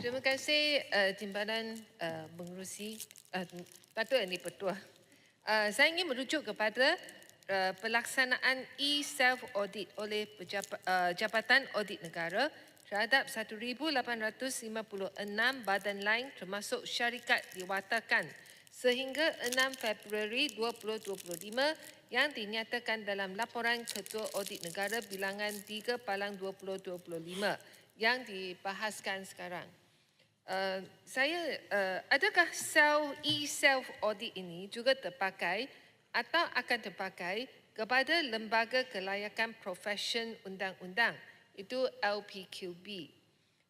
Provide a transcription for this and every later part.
Terima kasih uh, Timbalan uh, Mengurusi uh, Datuk Yang Dipertua. Uh, saya ingin merujuk kepada uh, pelaksanaan e-self audit oleh pejabat, uh, Jabatan Audit Negara terhadap 1856 badan lain termasuk syarikat diwatakan sehingga 6 Februari 2025 yang dinyatakan dalam laporan Ketua Audit Negara bilangan 3 Palang 2025 yang dibahaskan sekarang. Uh, saya uh, adakah self e-self audit ini juga terpakai atau akan terpakai kepada lembaga kelayakan profesion undang-undang itu LPQB.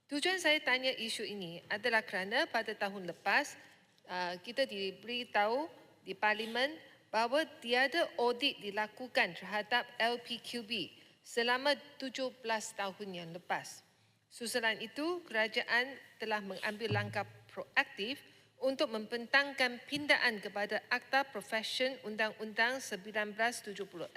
Tujuan saya tanya isu ini adalah kerana pada tahun lepas uh, kita diberitahu di parlimen bahawa tiada audit dilakukan terhadap LPQB selama 17 tahun yang lepas. Susulan itu, kerajaan telah mengambil langkah proaktif untuk membentangkan pindaan kepada Akta Profession Undang-Undang 1976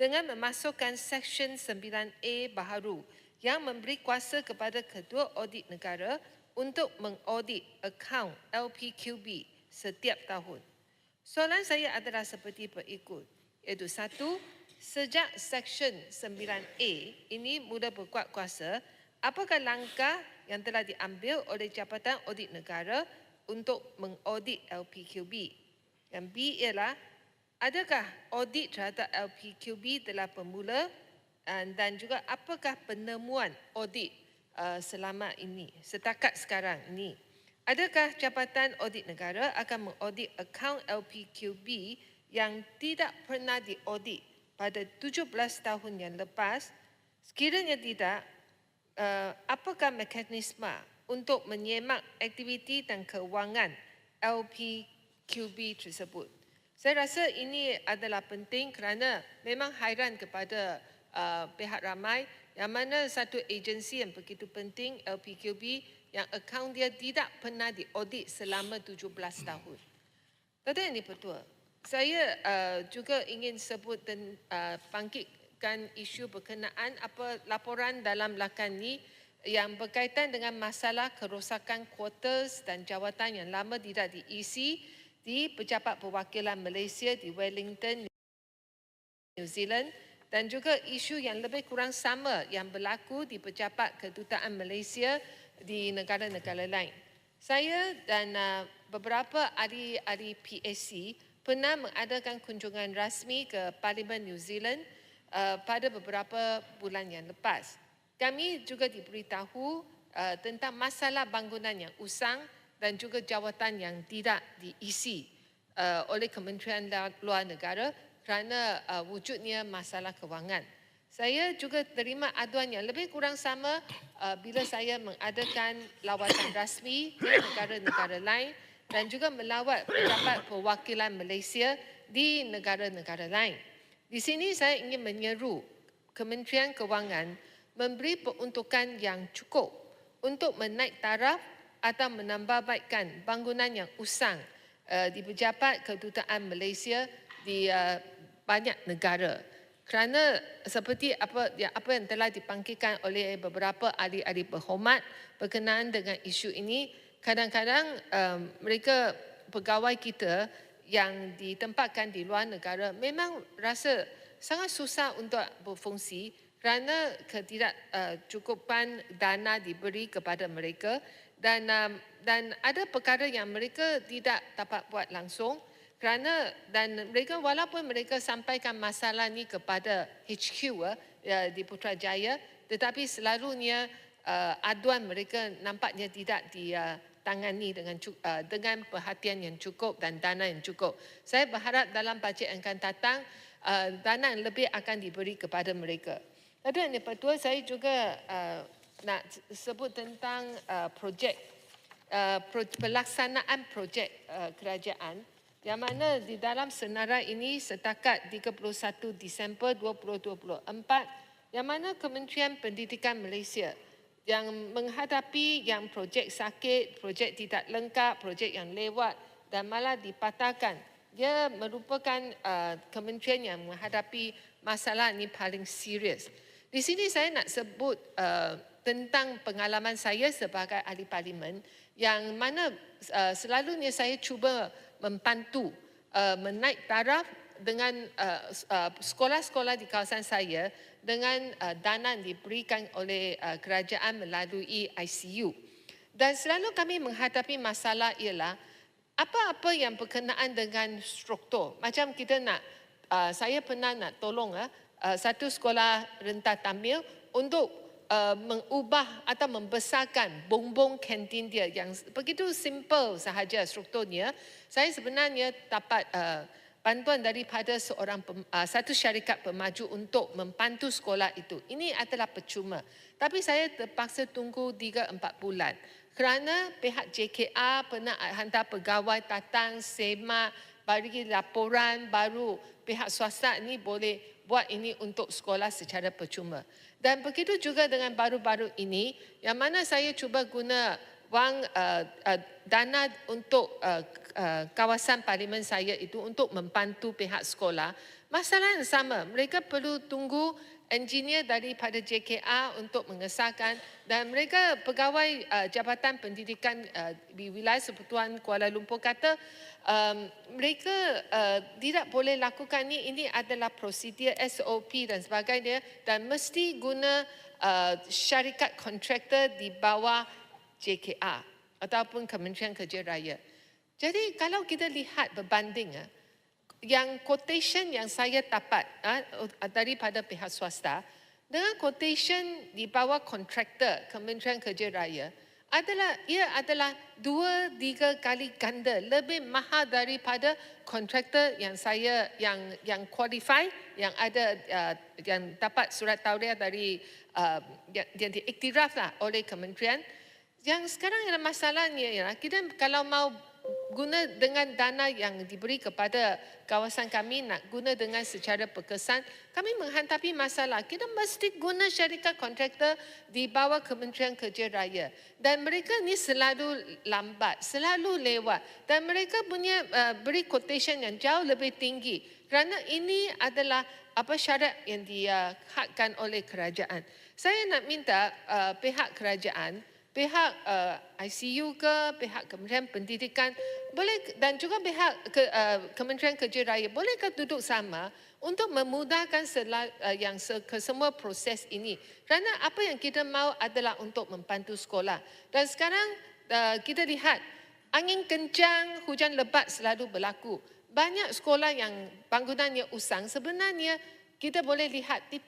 dengan memasukkan Seksyen 9A baharu yang memberi kuasa kepada Ketua Audit Negara untuk mengaudit akaun LPQB setiap tahun. Soalan saya adalah seperti berikut, iaitu satu, sejak Seksyen 9A ini mula berkuat kuasa, apakah langkah yang telah diambil oleh Jabatan Audit Negara untuk mengaudit LPQB? Yang B ialah, adakah audit terhadap LPQB telah bermula dan juga apakah penemuan audit uh, selama ini, setakat sekarang ini? Adakah Jabatan Audit Negara akan mengaudit akaun LPQB yang tidak pernah diaudit pada 17 tahun yang lepas? Sekiranya tidak, uh, apakah mekanisme untuk menyemak aktiviti dan kewangan LPQB tersebut. Saya rasa ini adalah penting kerana memang hairan kepada uh, pihak ramai yang mana satu agensi yang begitu penting LPQB yang akaun dia tidak pernah diaudit selama 17 tahun. Tadi yang dipertua, saya uh, juga ingin sebut dan uh, bangkit mengajukan isu berkenaan apa laporan dalam lakan ini yang berkaitan dengan masalah kerosakan quarters dan jawatan yang lama tidak diisi di Pejabat Perwakilan Malaysia di Wellington, New Zealand dan juga isu yang lebih kurang sama yang berlaku di Pejabat Kedutaan Malaysia di negara-negara lain. Saya dan uh, beberapa ahli-ahli PSC pernah mengadakan kunjungan rasmi ke Parlimen New Zealand uh, pada beberapa bulan yang lepas. Kami juga diberitahu uh, tentang masalah bangunan yang usang dan juga jawatan yang tidak diisi oleh Kementerian Luar Negara kerana uh, wujudnya masalah kewangan. Saya juga terima aduan yang lebih kurang sama uh, bila saya mengadakan lawatan rasmi ke negara-negara lain dan juga melawat pejabat perwakilan Malaysia di negara-negara lain. Di sini saya ingin menyeru Kementerian Kewangan memberi peruntukan yang cukup untuk menaik taraf atau menambahbaikkan bangunan yang usang uh, di pejabat kedutaan Malaysia di uh, banyak negara. Kerana seperti apa ya, apa yang telah dipangkitkan oleh beberapa ahli-ahli berhormat berkenaan dengan isu ini, kadang-kadang um, mereka pegawai kita yang ditempatkan di luar negara memang rasa sangat susah untuk berfungsi kerana ketidakcukupan uh, dana diberi kepada mereka dan um, dan ada perkara yang mereka tidak dapat buat langsung kerana dan mereka walaupun mereka sampaikan masalah ni kepada HQ uh, di Putrajaya tetapi selalunya uh, aduan mereka nampaknya tidak di uh, tangani dengan uh, dengan perhatian yang cukup dan dana yang cukup. Saya berharap dalam bajet yang akan datang uh, dana yang lebih akan diberi kepada mereka. Tapi yang kedua saya juga uh, nak sebut tentang uh, projek uh, pro, pelaksanaan projek uh, kerajaan yang mana di dalam senarai ini setakat 31 Disember 2024 yang mana Kementerian Pendidikan Malaysia yang menghadapi yang projek sakit, projek tidak lengkap, projek yang lewat dan malah dipatahkan. Dia merupakan uh, kementerian yang menghadapi masalah ini paling serius. Di sini saya nak sebut uh, tentang pengalaman saya sebagai ahli parlimen yang mana uh, selalunya saya cuba membantu uh, menaik taraf dengan uh, uh, sekolah-sekolah di kawasan saya dengan uh, dana yang diberikan oleh uh, kerajaan melalui ICU. Dan selalu kami menghadapi masalah ialah apa-apa yang berkenaan dengan struktur. Macam kita nak, uh, saya pernah nak tolong uh, uh, satu sekolah rentas tamil untuk uh, mengubah atau membesarkan bongbong kantin dia yang begitu simple sahaja strukturnya. Saya sebenarnya dapat uh, bantuan daripada seorang uh, satu syarikat pemaju untuk membantu sekolah itu. Ini adalah percuma. Tapi saya terpaksa tunggu 3 4 bulan. Kerana pihak JKR pernah hantar pegawai datang semak bagi laporan baru pihak swasta ini boleh buat ini untuk sekolah secara percuma. Dan begitu juga dengan baru-baru ini yang mana saya cuba guna wang uh, uh, dana untuk uh, uh, kawasan parlimen saya itu untuk membantu pihak sekolah. Masalah yang sama, mereka perlu tunggu engineer daripada JKR untuk mengesahkan dan mereka pegawai uh, Jabatan Pendidikan uh, di wilayah Sepetuan Kuala Lumpur kata um, mereka uh, tidak boleh lakukan ini, ini adalah prosedur SOP dan sebagainya dan mesti guna uh, syarikat kontraktor di bawah JKR ataupun Kementerian Kerja Raya. Jadi kalau kita lihat berbanding ah, yang quotation yang saya dapat ah, daripada pihak swasta dengan quotation di bawah kontraktor Kementerian Kerja Raya adalah ia adalah dua tiga kali ganda lebih mahal daripada kontraktor yang saya yang yang qualify yang ada uh, yang dapat surat tauliah dari uh, yang, yang diiktiraf lah oleh kementerian. Yang sekarang yang masalahnya ialah kita kalau mau guna dengan dana yang diberi kepada kawasan kami nak guna dengan secara perkesan kami menghadapi masalah. Kita mesti guna syarikat kontraktor di bawah Kementerian Kerja Raya. Dan mereka ni selalu lambat selalu lewat. Dan mereka punya uh, beri quotation yang jauh lebih tinggi. Kerana ini adalah apa syarat yang dihakkan oleh kerajaan. Saya nak minta uh, pihak kerajaan pihak uh, ICU ke, pihak Kementerian Pendidikan boleh dan juga pihak ke, uh, Kementerian Kerja Raya bolehkah duduk sama untuk memudahkan sela, uh, yang se, ke semua proses ini. Kerana apa yang kita mahu adalah untuk membantu sekolah. Dan sekarang uh, kita lihat angin kencang, hujan lebat selalu berlaku. Banyak sekolah yang bangunannya usang sebenarnya kita boleh lihat di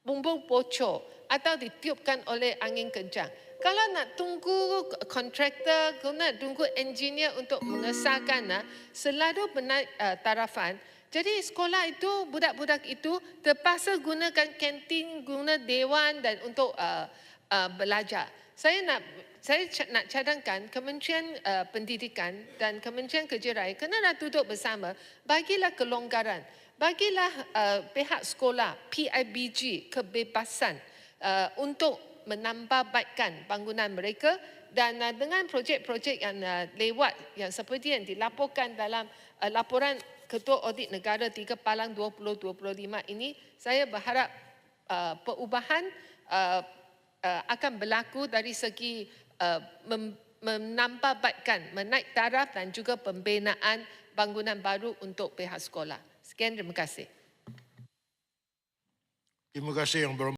bumbung bocor atau ditiupkan oleh angin kencang kalau nak tunggu kontraktor, kalau nak tunggu engineer untuk mengesahkan, ah, selalu benar uh, tarafan. Jadi sekolah itu, budak-budak itu terpaksa gunakan kantin, guna dewan dan untuk uh, uh, belajar. Saya nak saya nak cadangkan Kementerian uh, Pendidikan dan Kementerian Kerja Raya kenalah duduk bersama, bagilah kelonggaran, bagilah uh, pihak sekolah, PIBG, kebebasan uh, untuk menambah baikkan bangunan mereka dan uh, dengan projek-projek yang uh, lewat yang seperti yang dilaporkan dalam uh, laporan Ketua Audit Negara 3 Palang 2025 ini saya berharap uh, perubahan uh, uh, akan berlaku dari segi uh, mem- menambah baikkan menaik taraf dan juga pembinaan bangunan baru untuk pihak sekolah. Sekian terima kasih. Terima kasih yang berhormat.